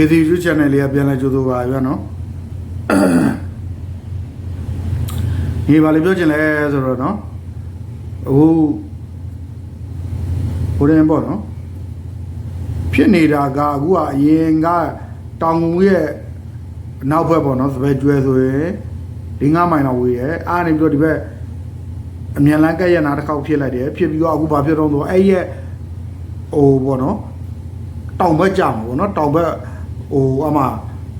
KC YouTube channel လေးကပြန်လဲကြိုးဆိုပါဗျာနော်ဒီပါလေပြောချင်လဲဆိုတော့နော်အခုဘိုးရင်ပေါ့နော်ဖြစ်နေတာကအခုကအရင်ကတောင်ငူရဲ့အနောက်ဘက်ပေါ့နော်စပယ်ကျွဲဆိုရင်၄၅မိုင်လောက်ဝေးရဲ့အားနေပြီးတော့ဒီဘက်အမြန်လန်းကက်ရနာတစ်ခေါက်ဖြစ်လိုက်တယ်ဖြစ်ပြီးတော့အခုဘာဖြစ်တော့ဆိုအဲ့ရဲ့ဟိုပေါ့နော်တောင်ဘက်ကြမှာပေါ့နော်တောင်ဘက် ဟိုအမ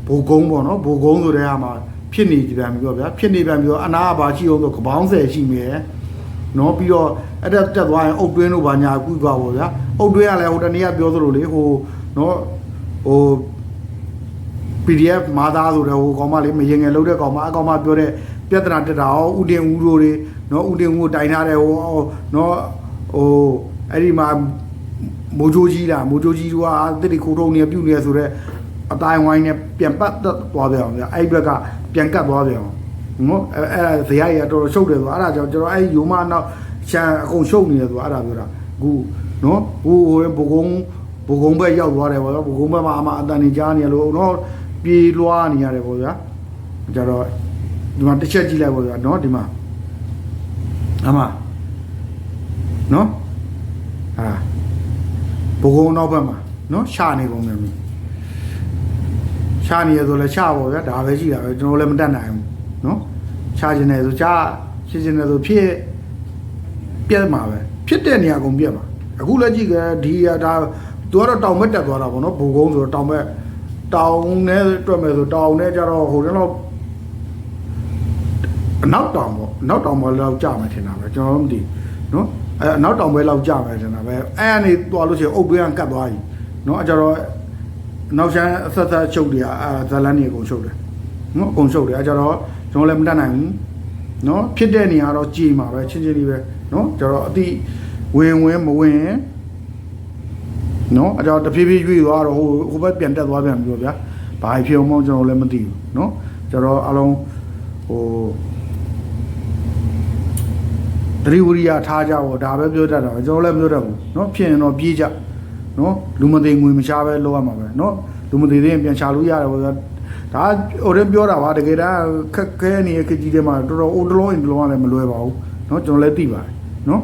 ဘူကုန်းပေါ့နော်ဘူကုန်းဆိုတဲ့အားမှာဖြစ်နေပြန်ပြီးတော့ဗျာဖြစ်နေပြန်ပြီးတော့အနာကဘာရှိအောင်ဆိုကပောင်းဆယ်ရှိမယ်နော်ပြီးတော့အဲ့ဒါတက်သွားရင်အုတ်တွင်းတို့ဘာညာကူးသွားပေါ့ဗျာအုတ်တွင်းကလည်းဟိုတနေ့ကပြောသလိုလေဟိုနော်ဟို PDF မာသားဆိုတဲ့ဟိုကောင်မလေးမရင်ငယ်လုံးတဲ့ကောင်မအကောင်မပြောတဲ့ပြဿနာတက်တာဟောဥတင်ဦးတို့တွေနော်ဥတင်ဦးကိုတိုင်ထားတဲ့ဟိုနော်ဟိုအဲ့ဒီမှာမိုးကြိုးကြီးလားမိုးကြိုးကြီးကတစ်တိခိုးထုံနေပြုတ်နေဆိုတော့ အတိုင်းဝိုင်းနဲ့ပြန်ပတ်သွားပြန်အောင်ဗျအဲ့ဘက်ကပြန်ကတ်သွားပြန်အောင်နော်အဲ့အဲ့ဇရာကြီးကတော်တော်ရှုပ်တယ်ဆိုအဲ့ဒါကြောင့်ကျွန်တော်အဲ့ယူမနောက်ချန်အကုန်ရှုပ်နေတယ်ဆိုအဲ့ဒါပြောတာအခုနော်ဟိုဟိုဘုကုံဘုကုံဘက်ရောက်သွားတယ်ပေါ့ဗျာဘုကုံဘက်မှာအမအတန်နေကြားနေရလို့နော်ပြေးလွှားနေရတယ်ပေါ့ဗျာကြတော့ဒီမှာတစ်ချက်ကြည့်လိုက်ပေါ့ဗျာနော်ဒီမှာအမနော်ဟာဘုံကုန်းနောက်ဘက်မှာနော်ရှာနေကုန်တယ် မင်းရှာနေရဆိုလဲရှာပေါ့ဗျာဒါပဲရှိတာပဲကျွန်တော်လည်းမတတ်နိုင်ဘူးနော်ရှာကျင်တယ်ဆိုရှာရှင်းကျင်တယ်ဆိုဖြစ်ပြက်မှာပဲဖြစ်တဲ့နေရာကုန်ပြက်မှာအခုလည်းကြည့်ကြဒီဟာဒါသူကတော့တောင်ဘက်တက်သွားတာပေါ့နော်ဘုံကုန်းဆိုတော့တောင်ဘက်တောင်နဲ့တွက်မယ်ဆိုတောင်နဲ့ကြတော့ဟိုတည်းတော့အနောက်တောင်ပေါ့အနောက်တောင်ဘက်လောက်ကြာမယ်ထင်တာပဲကျွန်တော်တို့မသိဘူးနော်အဲအနောက်တောင်ဘက်လောက်ကြာမယ်ထင်တာပဲအဲကနေသွားလို့ရှိရင်အုတ်တွင်းကကတ်သွားပြီနော်အဲကြတော့ နောက်ရှမ်းအဆက်ဆက်ချုပ်တွေကဇလန်းတွေအကုန်ချုပ်တယ်နော်အကုန်ချုပ်တယ်အဲကြတော့ကျွန်တော်လည်းမတတ်နိုင်ဘူးနော်ဖြစ်တဲ့နေရာတော့ကြည်မှာပဲချင်းချင်းလေးပဲနော်ကြတော့အတိဝင်ဝင်မဝင်နော်အဲကြတော့တဖြည်းဖြည်းရွေ့သွားတော့ဟိုဟိုဘက်ပြန်တက်သွားပြန်ပြီတော့ဗျာဘာဖြစ်အောင်မောင်းကျွန်တော်လည်းမသိဘူးနော်ကြတော့အလုံးဟိုတရိဝရိယထားကြတော့ဒါပဲပြောတတ်တာကျွန်တော်လည်းမပြောတတ်ဘူးနော်ဖြစ်ရင်တော့ပြေးကြ နော်လူမသိငွေမရှားပဲလောက်ရမှာပဲနော်လူမသိသေးရင်ပြန်ရှာလို့ရတယ်ပေါ့ဗျာဒါဟိုရင်ပြောတာပါတကယ်တမ်းခက်ခဲနေတဲ့ခကြီးတွေမှာတော်တော်အိုတလုံးအိမ်တလုံးကလည်းမလွယ်ပါဘူးနော်ကျွန်တော်လည်းသိပါတယ်နော်